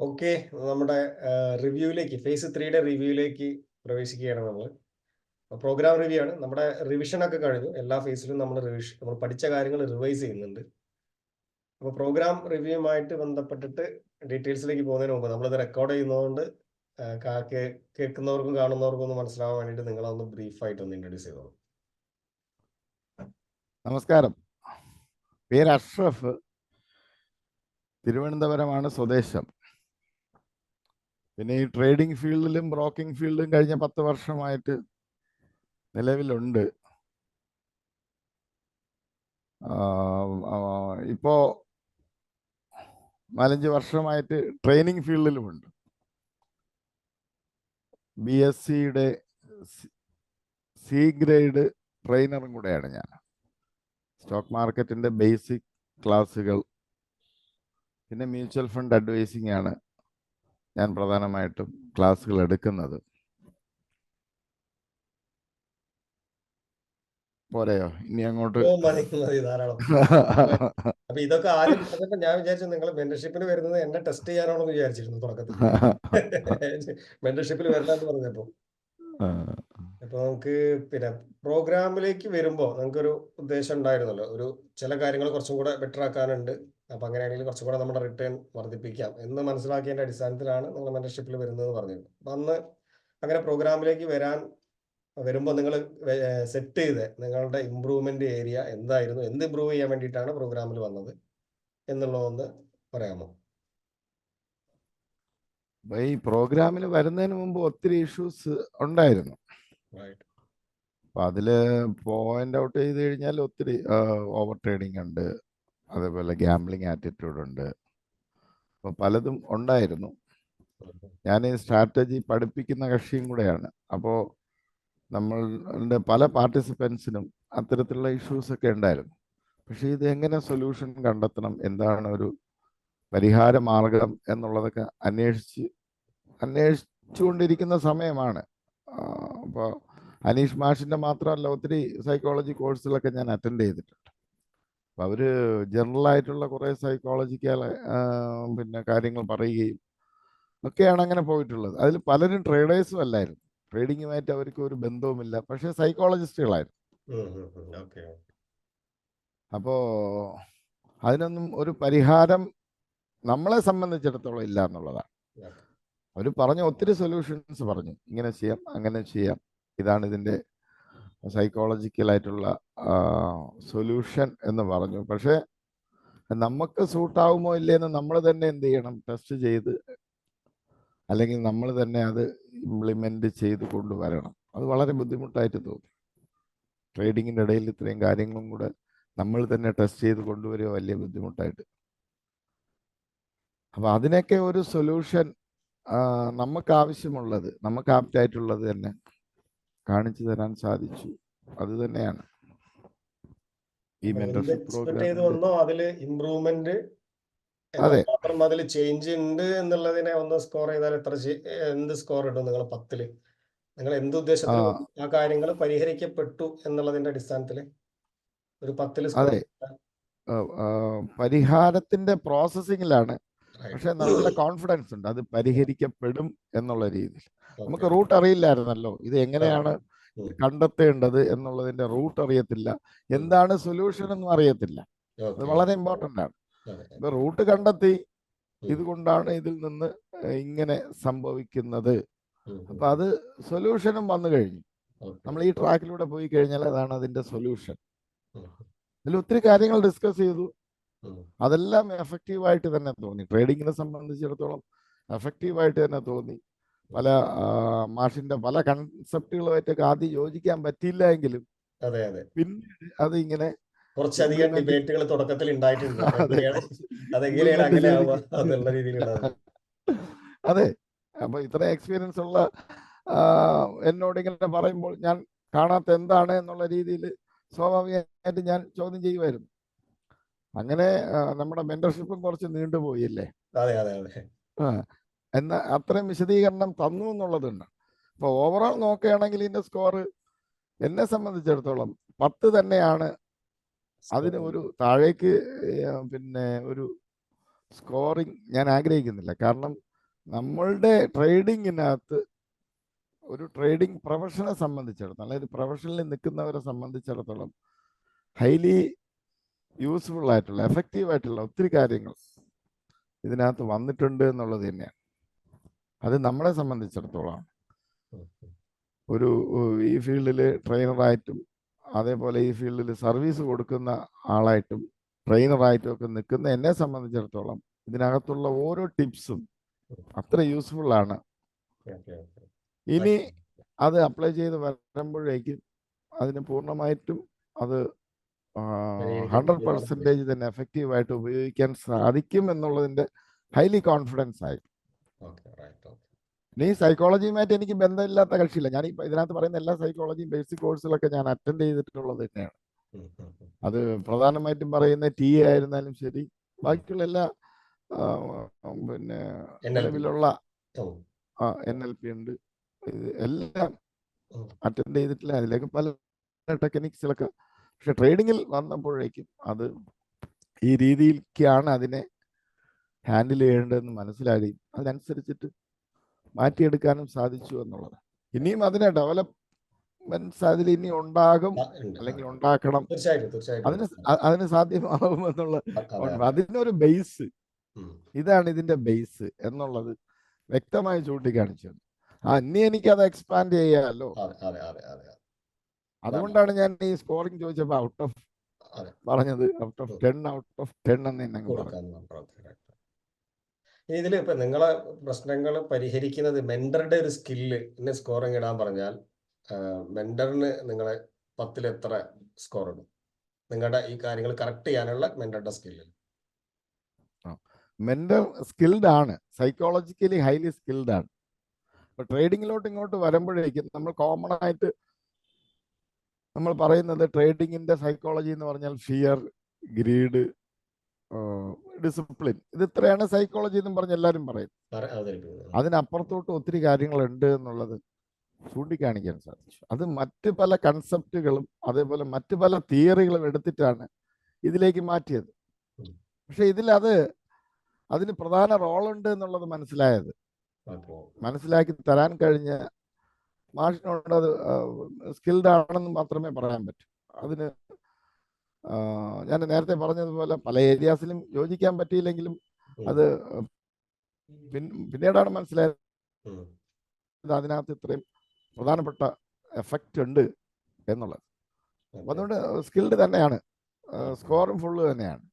Okay നമ്മുടെ റിവ്യൂയിലേക്ക് face ത്രീയുടെ റിവ്യൂയിലേക്ക് പ്രവേശിക്കുകയാണ് നമ്മൾ പ്രോഗ്രാം റിവ്യൂ ആണ്. നമ്മുടെ റിവിഷൻ ഒക്കെ കഴിഞ്ഞു. എല്ലാ ഫേസിലും നമ്മൾ റിവിഷൻ നമ്മൾ പഠിച്ച കാര്യങ്ങൾ റിവൈസ് ചെയ്യുന്നുണ്ട്. അപ്പോൾ പ്രോഗ്രാം റിവ്യൂമായിട്ട് ബന്ധപ്പെട്ടിട്ട് ഡീറ്റെയിൽസിലേക്ക് പോകുന്നതിന് മുമ്പ് നമ്മളിത് റെക്കോർഡ് ചെയ്യുന്നതുകൊണ്ട് കേൾക്കുന്നവർക്കും കാണുന്നവർക്കും ഒന്ന് മനസ്സിലാവാൻ വേണ്ടിയിട്ട് നിങ്ങളൊന്ന് ബ്രീഫായിട്ട് ഒന്ന് ഇൻട്രൊഡ്യൂസ് ചെയ്തോളൂ. നമസ്കാരം. പേര് അഷ്റഫ്. തിരുവനന്തപുരമാണ് സ്വദേശം. പിന്നെ ഈ ട്രേഡിംഗ് ഫീൽഡിലും ബ്രോക്കിംഗ് ഫീൽഡിലും കഴിഞ്ഞ പത്ത് വർഷമായിട്ട് നിലവിലുണ്ട്. ഇപ്പോ നാലഞ്ച് വർഷമായിട്ട് ട്രെയിനിങ് ഫീൽഡിലുമുണ്ട് ബി എസ് സിയുടെ സി ഗ്രേഡ് ട്രെയിനറും കൂടെയാണ് ഞാൻ. സ്റ്റോക്ക് മാർക്കറ്റിന്റെ ബേസിക് ക്ലാസുകൾ പിന്നെ മ്യൂച്വൽ ഫണ്ട് അഡ്വൈസിംഗ് ആണ്. ഞാൻ പ്രധാനമായിട്ടും ക്ലാസ്സുകൾ എടുക്കുന്നത്. പോരെയോ? ഇനി അങ്ങോട്ട് അപ്പൊ ഇതൊക്കെ ആദ്യം പറഞ്ഞപ്പോ ഞാൻ വിചാരിച്ചു നിങ്ങൾ മെന്റർഷിപ്പിന് വരുന്നത് എന്നെ ടെസ്റ്റ് ചെയ്യാനാണോ എന്ന് വിചാരിച്ചിരുന്നു തുടക്കത്തിൽ. മെന്റർഷിപ്പിൽ വരണ്ടെന്ന് പറഞ്ഞപ്പോ. അപ്പൊ നമുക്ക് പിന്നെ പ്രോഗ്രാമിലേക്ക് വരുമ്പോ നമുക്കൊരു ഉദ്ദേശം ഉണ്ടായിരുന്നല്ലോ. ഒരു ചില കാര്യങ്ങൾ കുറച്ചും കൂടെ ബെറ്റർ ആക്കാനുണ്ട്. അപ്പൊ അങ്ങനെയാണെങ്കിൽ കുറച്ചും കൂടെ നമ്മുടെ റിട്ടേൺ വർദ്ധിപ്പിക്കാം എന്ന് മനസ്സിലാക്കിയതിന്റെ അടിസ്ഥാനത്തിലാണ് നിങ്ങൾ മെമ്പർഷിപ്പിൽ വരുന്നത് പറഞ്ഞത് അപ്പൊ അന്ന് അങ്ങനെ പ്രോഗ്രാമിലേക്ക് വരാൻ വരുമ്പോൾ നിങ്ങൾ സെറ്റ് ചെയ്ത് നിങ്ങളുടെ ഇമ്പ്രൂവ്മെന്റ് ഏരിയ എന്തായിരുന്നു എന്ത് ഇമ്പ്രൂവ് ചെയ്യാൻ വേണ്ടിയിട്ടാണ് പ്രോഗ്രാമിൽ വന്നത് എന്നുള്ളതൊന്ന് പറയാമോ? അപ്പൊ ഈ പ്രോഗ്രാമിൽ വരുന്നതിന് മുമ്പ് ഒത്തിരി ഇഷ്യൂസ് ഉണ്ടായിരുന്നു. റൈറ്റ് അതിൽ അതിൽ പോയിന്റ് ഔട്ട് ചെയ്ത് കഴിഞ്ഞാൽ ഒത്തിരി ഓവർ ട്രേഡിംഗ് ഉണ്ട്. അതേപോലെ ഗ്യാംബ്ലിങ് ആറ്റിറ്റ്യൂഡ് ഉണ്ട്. അപ്പോൾ പലതും ഉണ്ടായിരുന്നു. ഞാൻ ഈ സ്ട്രാറ്റജി പഠിപ്പിക്കുന്ന കക്ഷിയും കൂടെയാണ്. അപ്പോൾ നമ്മളുടെ പല പാർട്ടിസിപ്പൻസിനും അത്തരത്തിലുള്ള ഇഷ്യൂസൊക്കെ ഉണ്ടായിരുന്നു. പക്ഷേ ഇത് എങ്ങനെ സൊല്യൂഷൻ കണ്ടെത്തണം എന്താണ് ഒരു പരിഹാര മാർഗം എന്നുള്ളതൊക്കെ അന്വേഷിച്ച് അന്വേഷിച്ചുകൊണ്ടിരിക്കുന്ന സമയമാണ്. അപ്പോൾ അനീഷ് മാഷിന്റെ മാത്രമല്ല ഒത്തിരി സൈക്കോളജി കോഴ്സുകളൊക്കെ ഞാൻ അറ്റൻഡ് ചെയ്തിട്ടുണ്ട്. അപ്പോൾ അവർ ജനറൽ ആയിട്ടുള്ള കുറേ സൈക്കോളജിക്കൽ പിന്നെ കാര്യങ്ങൾ പറയുകയും ഒക്കെയാണ് അങ്ങനെ പോയിട്ടുള്ളത്. അതിൽ പലരും ട്രേഡേഴ്സും അല്ലായിരുന്നു. ട്രേഡിങ്ങുമായിട്ട് അവർക്ക് ഒരു ബന്ധവുമില്ല. പക്ഷേ സൈക്കോളജിസ്റ്റുകളായിരുന്നു. അപ്പോൾ അതിനൊന്നും ഒരു പരിഹാരം നമ്മളെ സംബന്ധിച്ചിടത്തോളം ഇല്ല എന്നുള്ളതാണ്. അവർ പറഞ്ഞു ഒത്തിരി സൊല്യൂഷൻസ് പറഞ്ഞു. ഇങ്ങനെ ചെയ്യാം അങ്ങനെ ചെയ്യാം. ഇതാണ് ഇതിന്റെ സൈക്കോളജിക്കലായിട്ടുള്ള സൊല്യൂഷൻ എന്ന് പറഞ്ഞു. പക്ഷേ നമുക്ക് സൂട്ടാവുമോ ഇല്ലേന്ന് നമ്മൾ തന്നെ എന്ത് ചെയ്യണം? ടെസ്റ്റ് ചെയ്ത് അല്ലെങ്കിൽ നമ്മൾ തന്നെ അത് ഇംപ്ലിമെന്റ് ചെയ്ത് കൊണ്ടുവരണം. അത് വളരെ ബുദ്ധിമുട്ടായിട്ട് തോന്നി. ട്രേഡിങ്ങിന്റെ ഇടയിൽ ഇത്രയും കാര്യങ്ങളും കൂടെ നമ്മൾ തന്നെ ടെസ്റ്റ് ചെയ്ത് കൊണ്ടുവരിക വലിയ ബുദ്ധിമുട്ടായിട്ട്. അപ്പോൾ അതിനൊക്കെ ഒരു സൊല്യൂഷൻ നമുക്ക് ആവശ്യമുള്ളത് നമുക്ക് ആപ്റ്റായിട്ടുള്ളത് തന്നെ കാണിച്ചു തരാൻ സാധിച്ചു അത് തന്നെയാണ് ഈ മെന്റർഷിപ്പ് പ്രോഗ്രാം അതെ. അതിൽ ചേഞ്ച് ഉണ്ട് എന്നുള്ളതിനെ ഒന്ന് സ്കോർ ചെയ്താൽ എത്ര എന്ത് സ്കോർ ഇടും നിങ്ങൾ പത്തിൽ നിങ്ങൾ എന്ത് ഉദ്ദേശത്തിൽ ആ. കാര്യങ്ങൾ പരിഹരിക്കപ്പെട്ടു എന്നുള്ളതിന്റെ അടിസ്ഥാനത്തിൽ ഒരു പത്തിൽ അതെ. പരിഹാരത്തിന്റെ പ്രോസസ്സിങ്ങിലാണ് പക്ഷെ നല്ല കോൺഫിഡൻസ് ഉണ്ട്. അത് പരിഹരിക്കപ്പെടും എന്നുള്ള രീതിയിൽ. നമുക്ക് റൂട്ട് അറിയില്ലായിരുന്നല്ലോ. ഇത് എങ്ങനെയാണ്. കണ്ടെത്തേണ്ടത് എന്നുള്ളതിന്റെ റൂട്ട് അറിയത്തില്ല. എന്താണ് സൊല്യൂഷൻ എന്നും അറിയത്തില്ല. അത് വളരെ ഇമ്പോർട്ടന്റ് ആണ്. ഇപ്പൊ റൂട്ട് കണ്ടെത്തി ഇതുകൊണ്ടാണ് ഇതിൽ നിന്ന് ഇങ്ങനെ സംഭവിക്കുന്നത്. അപ്പൊ അത് സൊല്യൂഷനും വന്നു കഴിഞ്ഞു. നമ്മൾ ഈ ട്രാക്കിലൂടെ പോയി കഴിഞ്ഞാൽ അതാണ് അതിന്റെ സൊല്യൂഷൻ ഇതിൽ ഒത്തിരി കാര്യങ്ങൾ ഡിസ്കസ് ചെയ്തു. അതെല്ലാം എഫക്റ്റീവായിട്ട് തന്നെ തോന്നി. ട്രേഡിങ്ങിനെ സംബന്ധിച്ചിടത്തോളം എഫക്റ്റീവായിട്ട് തന്നെ തോന്നി. പല മാഷിന്റെ പല കൺസെപ്റ്റുകളുമായിട്ടൊക്കെ ആദ്യം യോജിക്കാൻ പറ്റിയില്ല എങ്കിലും അതെ അതെ. പിന്നീട് അത് ഇങ്ങനെ കുറച്ചധികം ഡിബേറ്റുകൾ തുടക്കത്തിൽ ഉണ്ടായിട്ടുണ്ട്. അതെങ്ങനെയാണ് അങ്ങനെ ആവുക അതെ. അപ്പൊ ഇത്ര എക്സ്പീരിയൻസ് ഉള്ള എന്നോട് ഇങ്ങനെ പറയുമ്പോൾ ഞാൻ കാണാത്ത എന്താണ് എന്നുള്ള രീതിയിൽ സ്വാഭാവികമായിട്ട് ഞാൻ ചോദ്യം ചെയ്യുമായിരുന്നു. അങ്ങനെ നമ്മുടെ മെന്റർഷിപ്പും കുറച്ച് നീണ്ടുപോയില്ലേ അതെ അതെ അതെ. എന്ന അത്രയും വിശദീകരണം തന്നു എന്നുള്ളതുണ്ട്. അപ്പോൾ ഓവറോൾ നോക്കുകയാണെങ്കിൽ ഇതിന്റെ സ്കോർ എന്നെ സംബന്ധിച്ചിടത്തോളം പത്ത് തന്നെയാണ്. അതിന് ഒരു താഴേക്ക് പിന്നെ ഒരു സ്കോറിങ് ഞാൻ ആഗ്രഹിക്കുന്നില്ല. കാരണം നമ്മളുടെ ട്രേഡിങ്ങിനകത്ത് ഒരു ട്രേഡിംഗ് പ്രൊഫഷനെ സംബന്ധിച്ചിടത്തോളം അല്ലെങ്കിൽ പ്രൊഫഷനിൽ നിൽക്കുന്നവരെ സംബന്ധിച്ചിടത്തോളം ഹൈലി യൂസ്ഫുൾ ആയിട്ടുള്ള എഫക്റ്റീവ് ആയിട്ടുള്ള ഒത്തിരി കാര്യങ്ങൾ ഇതിനകത്ത് വന്നിട്ടുണ്ട് എന്നുള്ളത് തന്നെയാണ്. അത് നമ്മളെ സംബന്ധിച്ചിടത്തോളം ഒരു ഈ ഫീൽഡിൽ ട്രെയിനറായിട്ടും അതേപോലെ ഈ ഫീൽഡിൽ സർവീസ് കൊടുക്കുന്ന ആളായിട്ടും ട്രെയിനറായിട്ടും ഒക്കെ നിൽക്കുന്ന എന്നെ സംബന്ധിച്ചിടത്തോളം ഇതിനകത്തുള്ള ഓരോ ടിപ്സും അത്ര യൂസ്ഫുൾ ആണ്. ഇനി അത് അപ്ലൈ ചെയ്ത് വരുമ്പോഴേക്കും അതിന് പൂർണമായിട്ടും അത് ഹൺഡ്രഡ് പെർസെന്റേജ് തന്നെ എഫക്റ്റീവ് ആയിട്ട് ഉപയോഗിക്കാൻ സാധിക്കും എന്നുള്ളതിന്റെ ഹൈലി കോൺഫിഡൻസ് ആയി. ഈ ഇനി സൈക്കോളജിയുമായിട്ട് എനിക്ക് ബന്ധമില്ലാത്ത കക്ഷിയില്ല. ഞാൻ ഇതിനകത്ത് പറയുന്ന എല്ലാ സൈക്കോളജിയും ബേസിക് കോഴ്സുകളൊക്കെ ഞാൻ അറ്റൻഡ് ചെയ്തിട്ടുള്ളത് തന്നെയാണ്. അത് പ്രധാനമായിട്ടും പറയുന്ന ടി എ ആയിരുന്നാലും ശരി ബാക്കിയുള്ള എല്ലാ പിന്നെ. നിലവിലുള്ള എൻ എൽ പി ഉണ്ട്. എല്ലാം അറ്റൻഡ് ചെയ്തിട്ടില്ല. അതിലേക്ക് പല ടെക്നിക്സിലൊക്കെ പക്ഷെ ട്രേഡിങ്ങിൽ വന്നപ്പോഴേക്കും അത് ഈ രീതിയിലേക്കാണ് അതിനെ ഹാൻഡിൽ ചെയ്യേണ്ടതെന്ന് മനസ്സിലായി അതിനനുസരിച്ചിട്ട് മാറ്റിയെടുക്കാനും സാധിച്ചു എന്നുള്ളത്. ഇനിയും അതിനെ ഡെവലപ്മെന്റ്സ് അതിൽ ഇനി ഉണ്ടാകും അല്ലെങ്കിൽ ഉണ്ടാക്കണം. അതിന് അതിന് സാധ്യമാകും എന്നുള്ള അതിനൊരു ബേസ് ഇതാണ് ഇതിന്റെ ബേസ് എന്നുള്ളത് വ്യക്തമായി ചൂണ്ടിക്കാണിച്ചത്. ആ ഇനി എനിക്ക് അത് എക്സ്പാൻഡ് ചെയ്യാമല്ലോ അതെ അതെ അതെ അതെ. അതുകൊണ്ടാണ് ഞാൻ ഈ സ്കോറിംഗ് ചോദിച്ചപ്പോൾ ഔട്ട് ഓഫ് പറഞ്ഞത്. Out of ten out of ten എന്ന് ഇതിൽ ഇപ്പൊ നിങ്ങളെ പ്രശ്നങ്ങൾ പരിഹരിക്കുന്നത് മെന്ററുടെ ഒരു സ്കില്ല് ഇന്ന് സ്കോറിംഗ് ഇടാൻ പറഞ്ഞാൽ മെന്ററിന് നിങ്ങളെ പത്തിൽ എത്ര സ്കോർ ഇടും? നിങ്ങളുടെ ഈ കാര്യങ്ങൾ കറക്റ്റ് ചെയ്യാനുള്ള മെന്ററുടെ സ്കില്ല് മെന്റർ സ്കിൽഡ് ആണ്. സൈക്കോളജിക്കലി ഹൈലി സ്കിൽഡ് ആണ്. ട്രേഡിങ്ങിലോട്ട് ഇങ്ങോട്ട് വരുമ്പോഴേക്കും നമ്മൾ കോമൺ ആയിട്ട് നമ്മൾ പറയുന്നത് ട്രേഡിങ്ങിന്റെ സൈക്കോളജി എന്ന് പറഞ്ഞാൽ ഫിയർ ഗ്രീഡ് ഡിസിപ്ലിൻ ഇത് ഇത്രയാണ് സൈക്കോളജി എന്നും പറഞ്ഞ് എല്ലാവരും പറയും. അതിനപ്പുറത്തോട്ട് ഒത്തിരി കാര്യങ്ങളുണ്ട് എന്നുള്ളത് ചൂണ്ടിക്കാണിക്കാൻ സാധിച്ചു. അത് മറ്റ് പല കൺസെപ്റ്റുകളും അതേപോലെ മറ്റു പല തിയറികളും എടുത്തിട്ടാണ് ഇതിലേക്ക് മാറ്റിയത്. പക്ഷെ ഇതിൽ അത് അതിന് പ്രധാന റോളുണ്ട് എന്നുള്ളത് മനസ്സിലായത്. മനസ്സിലാക്കി തരാൻ കഴിഞ്ഞ മാഷിനോട് അത് സ്കിൽഡ് ആണെന്ന് മാത്രമേ പറയാൻ പറ്റൂ. അതിന് ഞാൻ നേരത്തെ പറഞ്ഞതുപോലെ പല ഏരിയാസിലും യോജിക്കാൻ പറ്റിയില്ലെങ്കിലും അത് പിന്നീടാണ് മനസ്സിലായത്. അതിനകത്ത് ഇത്രയും പ്രധാനപ്പെട്ട എഫക്റ്റ് ഉണ്ട് എന്നുള്ളത്. അതുകൊണ്ട് സ്കിൽഡ് തന്നെയാണ്. സ്കോറും ഫുള്ള് തന്നെയാണ്.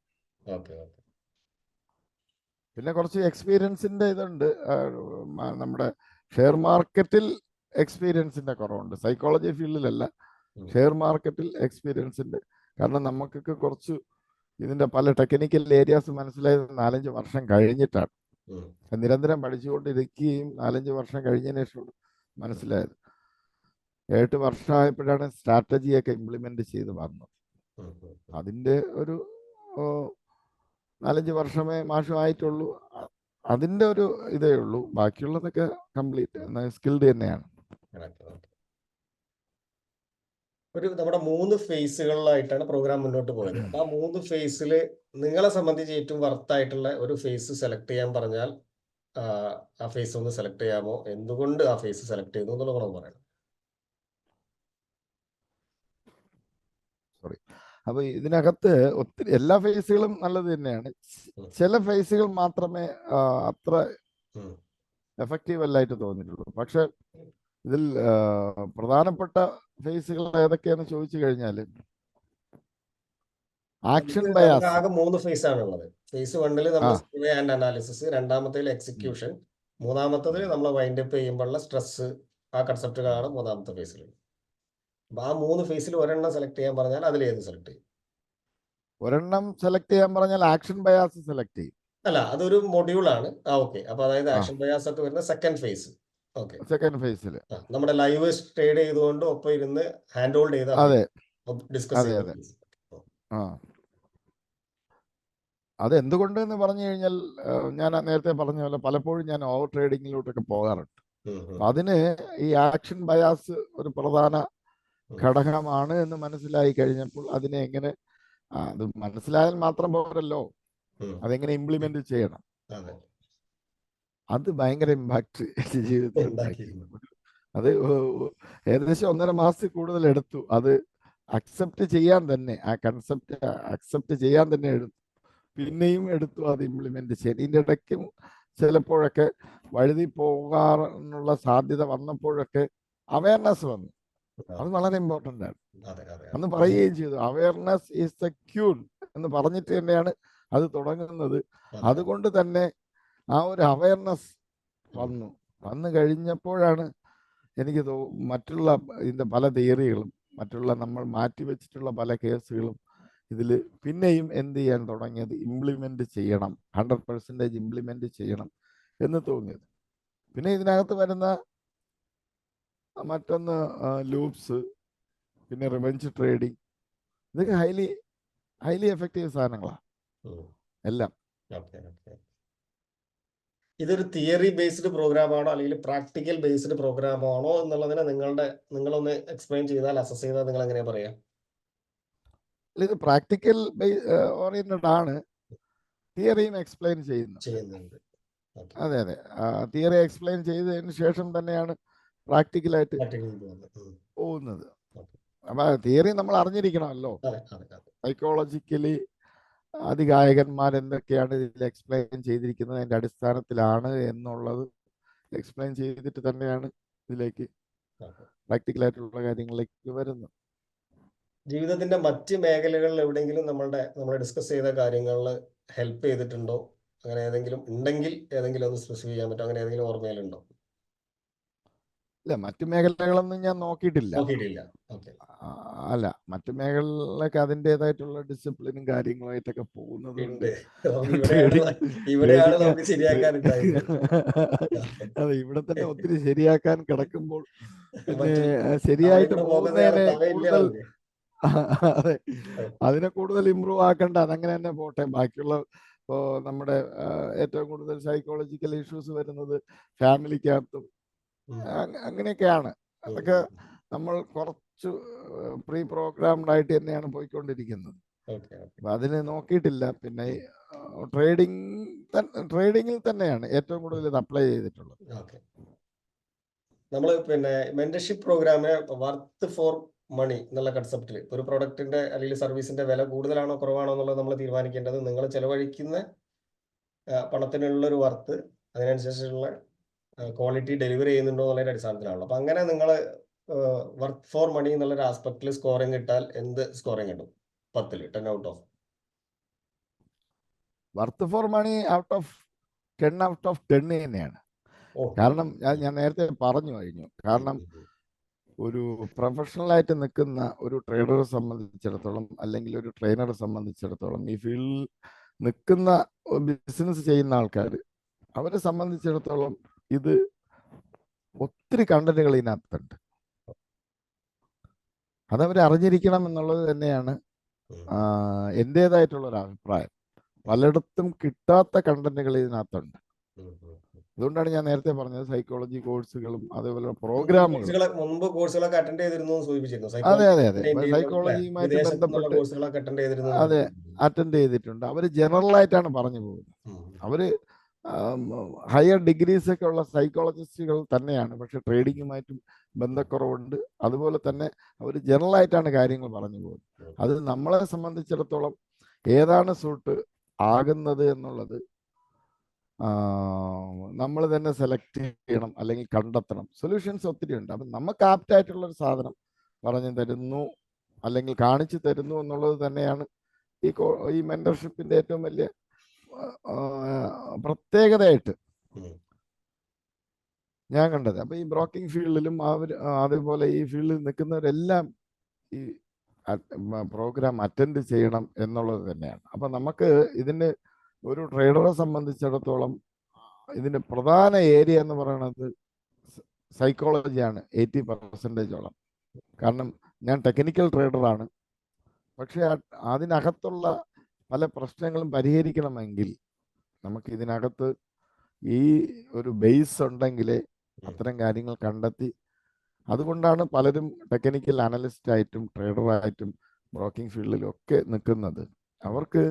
പിന്നെ കുറച്ച് എക്സ്പീരിയൻസിന്റെ ഇതുണ്ട്. നമ്മുടെ ഷെയർ മാർക്കറ്റിൽ എക്സ്പീരിയൻസിന്റെ കുറവുണ്ട്. സൈക്കോളജി ഫീൽഡിലല്ല ഷെയർ മാർക്കറ്റിൽ എക്സ്പീരിയൻസിന്റെ കാരണം നമുക്കൊക്കെ കുറച്ച് ഇതിന്റെ പല ടെക്നിക്കൽ ഏരിയാസ് മനസ്സിലായത് നാലഞ്ച് വർഷം കഴിഞ്ഞിട്ടാണ്. നിരന്തരം പഠിച്ചുകൊണ്ടിരിക്കുകയും നാലഞ്ച് വർഷം കഴിഞ്ഞതിന് ശേഷം മനസ്സിലായത്. എട്ട് വർഷമായപ്പോഴാണ് സ്ട്രാറ്റജിയൊക്കെ ഇംപ്ലിമെന്റ് ചെയ്ത് വന്നത്. അതിന്റെ ഒരു നാലഞ്ച് വർഷമേ മാഷമായിട്ടുള്ളൂ അതിന്റെ ഒരു ഇതേ ഉള്ളൂ. ബാക്കിയുള്ളതൊക്കെ കംപ്ലീറ്റ് സ്കിൽഡ് തന്നെയാണ്. ഒരു നമ്മുടെ മൂന്ന് ഫേസുകളിലായിട്ടാണ് പ്രോഗ്രാം മുന്നോട്ട് പോയത്. അപ്പൊ ആ മൂന്ന് ഫേസിൽ നിങ്ങളെ സംബന്ധിച്ച് ഏറ്റവും വർത്തായിട്ടുള്ള ഒരു ഫേസ് സെലക്ട് ചെയ്യാൻ പറഞ്ഞാൽ ആ, ഫേസ് ഒന്ന് സെലക്ട് ചെയ്യാമോ? എന്തുകൊണ്ട് ആ ഫേസ് സെലക്ട് ചെയ്തു എന്നുള്ള കൂടെ സോറി അപ്പൊ ഇതിനകത്ത് ഒത്തിരി എല്ലാ ഫേസുകളും നല്ലത് തന്നെയാണ്. ചില ഫേസുകൾ മാത്രമേ അത്ര. എഫക്റ്റീവ് അല്ലായിട്ട് തോന്നിയിട്ടുള്ളൂ. പക്ഷെ ഇതിൽ പ്രധാനപ്പെട്ട ഫേസുകൾ ഏതൊക്കെയാണ് ചോദിച്ചു കഴിഞ്ഞാൽ ആക്ഷൻ ബയാസ്. ആകെ മൂന്ന് ഫേസ് ആണ് ഉള്ളത് ഫേസ് വണ്ണിൽ നമ്മൾ. സർവേ ആൻഡ് അനാലിസിസ് രണ്ടാമത്തേൽ എക്സിക്യൂഷൻ മൂന്നാമത്തതിൽ നമ്മൾ വൈൻഡ് അപ്പ് ചെയ്യുമ്പോഴുള്ള സ്ട്രെസ് ആ കൺസെപ്റ്റുകളാണ് മൂന്നാമത്തെ ഫേസിൽ അപ്പൊ ആ മൂന്ന് ഫേസിൽ ഒരെണ്ണം സെലക്ട് ചെയ്യാൻ പറഞ്ഞാൽ അതിൽ ഏത് സെലക്ട് ചെയ്യും? ഒരെണ്ണം സെലക്ട് ചെയ്യാൻ പറഞ്ഞാൽ ആക്ഷൻ ബയാസ് സെലക്ട് ചെയ്യും. അല്ല അതൊരു മൊഡ്യൂൾ ആണ്. ആ ഓക്കെ അപ്പൊ അതായത് ആക്ഷൻ ബയാസ് ഒക്കെ വരുന്ന സെക്കൻഡ് ഫേസ് സെക്കൻഡ് ഫേസിൽ നമ്മുടെ ലൈവ് ട്രേഡ് ചെയ്തുകൊണ്ട് ഒപ്പം ഇരുന്ന് ഹാൻഡ് ഹോൾഡ് ചെയ്ത അതെ. ഡിസ്കസ്. ആ അത് എന്തുകൊണ്ട് എന്ന് പറഞ്ഞു കഴിഞ്ഞാൽ ഞാൻ നേരത്തെ പറഞ്ഞ പോലെ പലപ്പോഴും ഞാൻ ഓവർ ട്രേഡിങ്ങിലോട്ടൊക്കെ പോകാറുണ്ട്. അതിന് ഈ ആക്ഷൻ ബയാസ് ഒരു പ്രധാന ഘടകമാണ് എന്ന് മനസ്സിലായി കഴിഞ്ഞപ്പോൾ അതിനെ എങ്ങനെ അത് മനസ്സിലായാൽ മാത്രം പോരല്ലോ. അതെങ്ങനെ ഇംപ്ലിമെന്റ് ചെയ്യണം. അതെ ഭയങ്കര ഇമ്പാക്ട് ജീവിതത്തിൽ അത് ഏകദേശം ഒന്നര മാസത്തിൽ കൂടുതൽ എടുത്തു. അത് അക്സെപ്റ്റ് ചെയ്യാൻ തന്നെ ആ കൺസെപ്റ്റ് അക്സെപ്റ്റ് ചെയ്യാൻ തന്നെ എടുത്തു പിന്നെയും എടുത്തു അത് ഇംപ്ലിമെന്റ് ചെയ്യാൻ. ഇതിന്റെ ഇടയ്ക്ക് ചിലപ്പോഴൊക്കെ വഴുതി പോകാനുള്ള സാധ്യത വന്നപ്പോഴൊക്കെ അവയർനെസ് വന്നു. അത് വളരെ ഇമ്പോർട്ടന്റ് ആണ്. അന്ന് പറയുകയും ചെയ്തു അവയർനെസ് ഈസ് ദ ക്യൂർ എന്ന് പറഞ്ഞിട്ട് തന്നെയാണ് അത് തുടങ്ങുന്നത്. അതുകൊണ്ട് തന്നെ ആ ഒരു അവയർനെസ് വന്നു. വന്നു കഴിഞ്ഞപ്പോഴാണ് എനിക്ക് മറ്റുള്ള ഇതിന്റെ പല തിയറികളും മറ്റുള്ള നമ്മൾ മാറ്റി വെച്ചിട്ടുള്ള പല കേസുകളും ഇതിൽ പിന്നെയും എന്ത് ചെയ്യാൻ തുടങ്ങിയത്? ഇംപ്ലിമെന്റ് ചെയ്യണം. ഹൺഡ്രഡ് പെർസെന്റേജ് ഇംപ്ലിമെന്റ് ചെയ്യണം എന്ന് തോന്നിയത്. പിന്നെ ഇതിനകത്ത് വരുന്ന മറ്റൊന്ന് ലൂപ്സ് പിന്നെ റിവെഞ്ച് ട്രേഡിങ് ഇതൊക്കെ ഹൈലി ഹൈലി എഫക്റ്റീവ് സാധനങ്ങളാണ് എല്ലാം. Okay okay. ഇതൊരു തിയറി ബേസ്ഡ് പ്രോഗ്രാം ആണോ അല്ലെങ്കിൽ പ്രാക്ടിക്കൽ ബേസ്ഡ് പ്രോഗ്രാം ആണോ എന്നുള്ളതിനെ നിങ്ങളുടെ നിങ്ങളൊന്ന് എക്സ്പ്ലെയിൻ ചെയ്താൽ അസസ് ചെയ്താൽ നിങ്ങൾ എങ്ങനെയാ പറയാ? ഇത് പ്രാക്ടിക്കൽ ഓറിയന്റഡ് ആണ്. തിയറിയും എക്സ്പ്ലെയിൻ ചെയ്യുന്നത് ചെയ്യുന്നുണ്ട്. അതെ അതെ. തിയറി എക്സ്പ്ലെയിൻ ചെയ്തതിന് ശേഷം തന്നെയാണ് പ്രാക്ടിക്കലായിട്ട് പ്രാക്ടിക്കൽ പോകുന്നത്. അപ്പൊ തിയറി നമ്മൾ അറിഞ്ഞിരിക്കണമല്ലോ. സൈക്കോളജിക്കലി അതികായകന്മാർ എന്തൊക്കെയാണ് ഇതിൽ എക്സ്പ്ലെയിൻ ചെയ്തിരിക്കുന്നത്? അതിന്റെ അടിസ്ഥാനത്തിലാണ് എന്നുള്ളത് എക്സ്പ്ലെയിൻ ചെയ്തിട്ട് തന്നെയാണ് ഇതിലേക്ക് പ്രാക്ടിക്കൽ ആയിട്ടുള്ള കാര്യങ്ങളിലേക്ക് വരുന്നത്. ജീവിതത്തിന്റെ മറ്റ് മേഖലകളിൽ എവിടെയെങ്കിലും നമ്മളുടെ നമ്മൾ ഡിസ്കസ് ചെയ്ത കാര്യങ്ങളിൽ ഹെൽപ്പ് ചെയ്തിട്ടുണ്ടോ? അങ്ങനെ ഏതെങ്കിലും ഉണ്ടെങ്കിൽ ഏതെങ്കിലും ഒന്ന് സ്പെസിഫൈ ചെയ്യാൻ പറ്റും അങ്ങനെ ഏതെങ്കിലും ഓർമ്മയിലുണ്ടോ? ഇല്ല മറ്റു മേഖലകളൊന്നും ഞാൻ നോക്കിയിട്ടില്ല. നോക്കിയിട്ടില്ല. അല്ല മറ്റു മേഖലകളിലൊക്കെ അതിന്റെതായിട്ടുള്ള ഡിസിപ്ലിനും കാര്യങ്ങളുമായിട്ടൊക്കെ പോകുന്നതുകൊണ്ട് ശരിയാക്കാനുണ്ടായത്. അതെ ഇവിടെ തന്നെ ഒത്തിരി ശരിയാക്കാൻ കിടക്കുമ്പോൾ പിന്നെ ശരിയായിട്ട് പോകുന്നതിന് കൂടുതൽ അതെ അതിനെ കൂടുതൽ ഇമ്പ്രൂവ് ആക്കണ്ട. അതങ്ങനെ തന്നെ പോട്ടെ. ബാക്കിയുള്ള ഇപ്പോ നമ്മുടെ ഏറ്റവും കൂടുതൽ സൈക്കോളജിക്കൽ ഇഷ്യൂസ് വരുന്നത് ഫാമിലിക്കകത്തും. അങ്ങനെയൊക്കെയാണ്. അതൊക്കെ നമ്മൾ കുറച്ച് പ്രീ പ്രോഗ്രാംഡ് ആയിട്ട് തന്നെയാണ് പോയിക്കൊണ്ടിരിക്കുന്നത്. അതിനെ ഓക്കെ. അപ്പൊ അതിന് നോക്കിയിട്ടില്ല. പിന്നെ ട്രേഡിംഗ് ട്രേഡിങ്ങിൽ തന്നെയാണ് ഏറ്റവും കൂടുതൽ ഇത് അപ്ലൈ ചെയ്തിട്ടുള്ളത്. നമ്മൾ പിന്നെ മെന്റർഷിപ്പ് പ്രോഗ്രാമിന് വർത്ത് ഫോർ മണി എന്നുള്ള കൺസെപ്റ്റിൽ ഒരു പ്രൊഡക്റ്റിന്റെ അല്ലെങ്കിൽ സർവീസിന്റെ വില കൂടുതലാണോ കുറവാണോ എന്നുള്ളത് നമ്മൾ തീരുമാനിക്കേണ്ടത് നിങ്ങൾ ചെലവഴിക്കുന്ന പണത്തിനുള്ള ഒരു വർത്ത് അതിനനുസരിച്ചുള്ള ക്വാളിറ്റി ഡെലിവറി ചെയ്യുന്നുണ്ടോ എന്നുള്ളതിന്റെ അടിസ്ഥാനത്തിലാണല്ലോ അപ്പൊ അങ്ങനെ നിങ്ങൾ വർത്ത് ഫോർ മണി എന്നുള്ള ഒരു ആസ്പെക്റ്റിൽ സ്കോറിംഗ് ഇട്ടാൽ എന്ത് സ്കോറിംഗ് കിട്ടും പത്തിൽ ten out of worth for money out of ten out of ten തന്നെയാണ്. കാരണം ഞാൻ ഞാൻ നേരത്തെ പറഞ്ഞു കഴിഞ്ഞു. കാരണം ഒരു പ്രൊഫഷണലായിട്ട് നിൽക്കുന്ന ഒരു ട്രേഡറെ സംബന്ധിച്ചിടത്തോളം അല്ലെങ്കിൽ ഒരു ട്രെയിനറെ സംബന്ധിച്ചിടത്തോളം ഈ ഫീൽഡിൽ നിൽക്കുന്ന ബിസിനസ് ചെയ്യുന്ന ആൾക്കാർ അവരെ സംബന്ധിച്ചിടത്തോളം ഇത് ഒത്തിരി കണ്ടന്റുകൾ ഇതിനകത്തുണ്ട്. അതവർ അറിഞ്ഞിരിക്കണം എന്നുള്ളത് തന്നെയാണ് എന്റെതായിട്ടുള്ള ഒരു അഭിപ്രായം. പലയിടത്തും കിട്ടാത്ത കണ്ടന്റുകൾ ഇതിനകത്തുണ്ട്. അതുകൊണ്ടാണ് ഞാൻ നേരത്തെ പറഞ്ഞത് സൈക്കോളജി കോഴ്സുകളും അതേപോലെ പ്രോഗ്രാമുകളും. മുമ്പ് കോഴ്സുകളൊക്കെ അറ്റൻഡ് ചെയ്തിരുന്നു സൂചിപ്പിച്ചിരുന്നു. അതെ അതെ അതെ. സൈക്കോളജിയുമായി സൈക്കോളജിയുമായിട്ട് ബന്ധപ്പെട്ട് അതെ. അറ്റൻഡ് ചെയ്തിട്ടുണ്ട്. അവർ ജനറൽ ആയിട്ടാണ് പറഞ്ഞു പോകുന്നത്. അവർ ഹയർ ഡിഗ്രീസ് ഒക്കെ ഉള്ള സൈക്കോളജിസ്റ്റുകൾ തന്നെയാണ്. പക്ഷെ ട്രേഡിങ്ങുമായിട്ടും ബന്ധക്കുറവുണ്ട്. അതുപോലെ തന്നെ അവർ ജനറൽ ആയിട്ടാണ് കാര്യങ്ങൾ പറഞ്ഞു പോകുന്നത്. അത് നമ്മളെ സംബന്ധിച്ചിടത്തോളം ഏതാണ് സൂട്ട് ആകുന്നത് എന്നുള്ളത് നമ്മൾ തന്നെ സെലക്ട് ചെയ്യണം അല്ലെങ്കിൽ കണ്ടെത്തണം. സൊല്യൂഷൻസ് ഒത്തിരി ഉണ്ട്. അപ്പം നമുക്ക് ആപ്റ്റായിട്ടുള്ളൊരു സാധനം പറഞ്ഞു തരുന്നു അല്ലെങ്കിൽ കാണിച്ചു തരുന്നു എന്നുള്ളത് തന്നെയാണ് ഈ ഈ മെന്റർഷിപ്പിന്റെ ഏറ്റവും വലിയ പ്രത്യേകതയായിട്ട്. ഞാൻ കണ്ടത്. അപ്പൊ ഈ ബ്രോക്കിംഗ് ഫീൽഡിലും അവർ അതേപോലെ ഈ ഫീൽഡിൽ നിൽക്കുന്നവരെല്ലാം ഈ പ്രോഗ്രാം അറ്റൻഡ് ചെയ്യണം എന്നുള്ളത് തന്നെയാണ്. അപ്പൊ നമുക്ക് ഇതിന് ഒരു ട്രേഡറെ സംബന്ധിച്ചിടത്തോളം ഇതിന്റെ പ്രധാന ഏരിയ എന്ന് പറയുന്നത് സൈക്കോളജിയാണ് എയ്റ്റി പെർസെന്റേജോളം. കാരണം ഞാൻ ടെക്നിക്കൽ ട്രേഡറാണ്. പക്ഷെ അതിനകത്തുള്ള പല പ്രശ്നങ്ങളും പരിഹരിക്കണമെങ്കിൽ നമുക്ക് ഇതിനകത്ത് ഈ ഒരു ബേസ് ഉണ്ടെങ്കിലേ അത്തരം കാര്യങ്ങൾ കണ്ടെത്തി അതുകൊണ്ടാണ് പലരും ടെക്നിക്കൽ അനലിസ്റ്റ് ആയിട്ടും ട്രേഡറായിട്ടും ബ്രോക്കിംഗ് ഫീൽഡിലും ഒക്കെ നിൽക്കുന്നത്. അവർക്ക്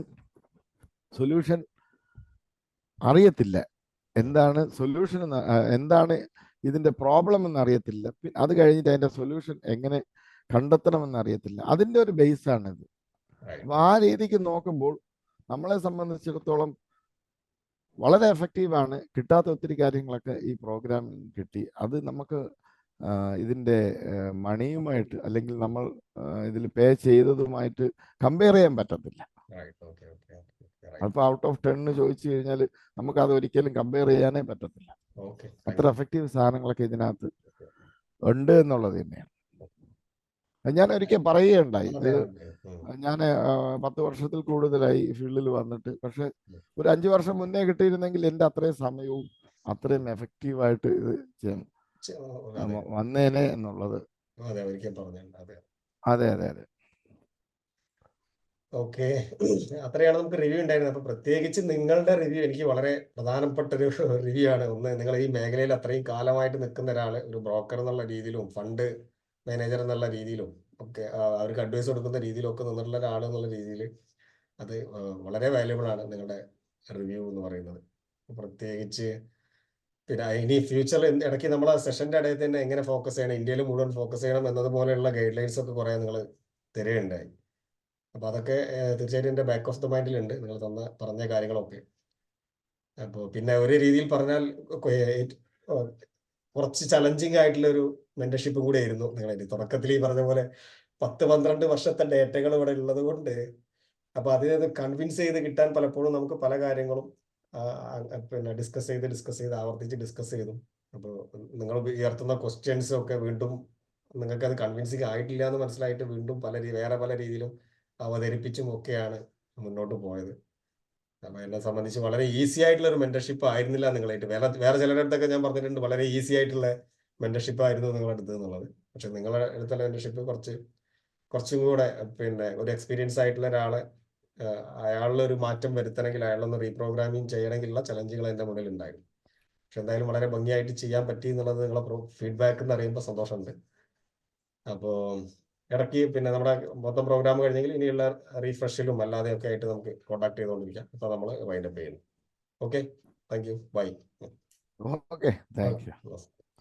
സൊല്യൂഷൻ അറിയത്തില്ല. എന്താണ് സൊല്യൂഷൻ എന്താണ് ഇതിന്റെ പ്രോബ്ലം എന്നറിയത്തില്ല അത് കഴിഞ്ഞിട്ട് അതിന്റെ സൊല്യൂഷൻ എങ്ങനെ കണ്ടെത്തണമെന്ന് അറിയത്തില്ല. അതിന്റെ ഒരു ബേസാണിത് ആ രീതിക്ക് നോക്കുമ്പോൾ നമ്മളെ സംബന്ധിച്ചിടത്തോളം വളരെ എഫക്റ്റീവാണ് കിട്ടാത്ത ഒത്തിരി കാര്യങ്ങളൊക്കെ ഈ പ്രോഗ്രാം കിട്ടി അത് നമുക്ക് ഇതിന്റെ ഇതിന്റെ മണിയുമായിട്ട് അല്ലെങ്കിൽ നമ്മൾ ഇതിൽ പേ ചെയ്തതുമായിട്ട് കമ്പയർ ചെയ്യാൻ പറ്റത്തില്ല Right. Okay. Okay. Okay. അപ്പൊ ഔട്ട് ഓഫ് ടെണ്ണ് ചോദിച്ചു കഴിഞ്ഞാൽ നമുക്ക് അത് ഒരിക്കലും കമ്പയർ ചെയ്യാനേ പറ്റത്തില്ല. അത്ര എഫക്റ്റീവ് സാധനങ്ങളൊക്കെ ഇതിനകത്ത് ഉണ്ട് എന്നുള്ളത് തന്നെയാണ് ഞാൻ ഒരിക്കൽ പറയുകയുണ്ടായി ഞാൻ പത്ത് വർഷത്തിൽ കൂടുതലായി ഫീൽഡിൽ വന്നിട്ട്. പക്ഷെ ഒരു അഞ്ചു വർഷം മുന്നേ കിട്ടിയിരുന്നെങ്കിൽ എന്റെ അത്രയും സമയവും അത്രയും എഫക്റ്റീവായിട്ട് ഇത് ചെയ്യാൻ ചെ- ഓ, ആ, അതെ. വ- വന്നേനെ എന്നുള്ളത്. അതെ അതെ അതെ. ഓക്കെ. അത്രയാണ് നമുക്ക് റിവ്യൂ ഉണ്ടായിരുന്നത്. അപ്പൊ പ്രത്യേകിച്ച് നിങ്ങളുടെ റിവ്യൂ എനിക്ക് വളരെ പ്രധാനപ്പെട്ട ഒരു റിവ്യൂ ആണ്. ഒന്ന് നിങ്ങൾ ഈ മേഖലയിൽ അത്രയും കാലമായിട്ട് നിൽക്കുന്ന ഒരാൾ ഒരു ബ്രോക്കർ എന്നുള്ള രീതിയിലും ഫണ്ട് മാനേജർ എന്നുള്ള രീതിയിലും ഒക്കെ അവർക്ക് അഡ്വൈസ് കൊടുക്കുന്ന രീതിയിലും ഒക്കെ നിന്നിട്ടുള്ള ഒരാൾ എന്നുള്ള രീതിയിൽ അത് വളരെ വാല്യുബിൾ ആണ് നിങ്ങളുടെ റിവ്യൂ എന്ന് പറയുന്നത്. പ്രത്യേകിച്ച് പിന്നെ ഇനി ഫ്യൂച്ചറിൽ ഇടയ്ക്ക് നമ്മൾ ആ സെഷന്റെ ഇടയിൽ തന്നെ എങ്ങനെ ഫോക്കസ് ചെയ്യണം ഇന്ത്യയിൽ മുഴുവൻ ഫോക്കസ് ചെയ്യണം എന്നതുപോലെയുള്ള ഗൈഡ് ലൈൻസ് ഒക്കെ കുറെ നിങ്ങൾ തരികയുണ്ടായി. അപ്പൊ അതൊക്കെ തീർച്ചയായിട്ടും എന്റെ ബാക്ക് ഓഫ് ദ മൈൻഡിലുണ്ട് നിങ്ങൾ തന്ന പറഞ്ഞ കാര്യങ്ങളൊക്കെ. അപ്പോൾ പിന്നെ ഒരു രീതിയിൽ പറഞ്ഞാൽ കുറച്ച് ചലഞ്ചിങ് ആയിട്ടുള്ള ഒരു മെന്റർഷിപ്പും കൂടെ ആയിരുന്നു നിങ്ങളെ തുടക്കത്തിൽ ഈ പറഞ്ഞ പോലെ പത്ത് പന്ത്രണ്ട് വർഷത്തെ ഡേറ്റകൾ ഇവിടെ ഉള്ളത് കൊണ്ട് അപ്പൊ അതിനെ കൺവിൻസ് ചെയ്ത് കിട്ടാൻ പലപ്പോഴും നമുക്ക് പല കാര്യങ്ങളും പിന്നെ ഡിസ്കസ് ചെയ്ത് ഡിസ്കസ് ചെയ്ത് ആവർത്തിച്ച് ഡിസ്കസ് ചെയ്തു. അപ്പോൾ നിങ്ങൾ ഉയർത്തുന്ന ക്വസ്റ്റ്യൻസ് ഒക്കെ വീണ്ടും നിങ്ങൾക്ക് അത് കൺവിൻസിങ് ആയിട്ടില്ല എന്ന് മനസ്സിലായിട്ട് വീണ്ടും പല വേറെ പല രീതിയിലും അവതരിപ്പിച്ചും ഒക്കെയാണ് മുന്നോട്ട് പോയത്. അപ്പൊ എന്നെ സംബന്ധിച്ച് വളരെ ഈസി ആയിട്ടുള്ള ഒരു മെന്റർഷിപ്പ് ആയിരുന്നില്ല നിങ്ങളായിട്ട്. വേറെ വേറെ ചിലരുടെ അടുത്തൊക്കെ ഞാൻ പറഞ്ഞിട്ടുണ്ട് വളരെ ഈസി ആയിട്ടുള്ള മെന്റർഷിപ്പ് ആയിരുന്നു നിങ്ങളുടെ അടുത്ത് എന്നുള്ളത്. പക്ഷെ നിങ്ങളുടെ അടുത്തുള്ള മെന്റർഷിപ്പ് കുറച്ച് കുറച്ചും കൂടെ പിന്നെ ഒരു എക്സ്പീരിയൻസ് ആയിട്ടുള്ള ഒരാളെ അയാളുടെ ഒരു മാറ്റം വരുത്തണമെങ്കിൽ അയാളൊന്ന് റീപ്രോഗ്രാമിംഗ് ചെയ്യണമെങ്കിലുള്ള ചലഞ്ചുകൾ എന്റെ മുന്നിൽ ഉണ്ടായിരുന്നു. പക്ഷെ എന്തായാലും വളരെ ഭംഗിയായിട്ട് ചെയ്യാൻ പറ്റി എന്നുള്ളത് നിങ്ങളെ ഫീഡ്ബാക്ക് എന്ന് അറിയുമ്പോൾ സന്തോഷമുണ്ട്. അപ്പോൾ ഇടയ്ക്ക് പിന്നെ നമ്മുടെ മൊത്തം പ്രോഗ്രാം കഴിഞ്ഞെങ്കിൽ ഇനിയുള്ള റീഫ്രഷിലും അല്ലാതെയൊക്കെ ആയിട്ട് നമുക്ക് കോൺടാക്ട് ചെയ്തുകൊണ്ടിരിക്കാം. അപ്പോൾ നമ്മൾ വൈൻഡപ്പ് ചെയ്യുന്നു. Okay thank you bye okay thank you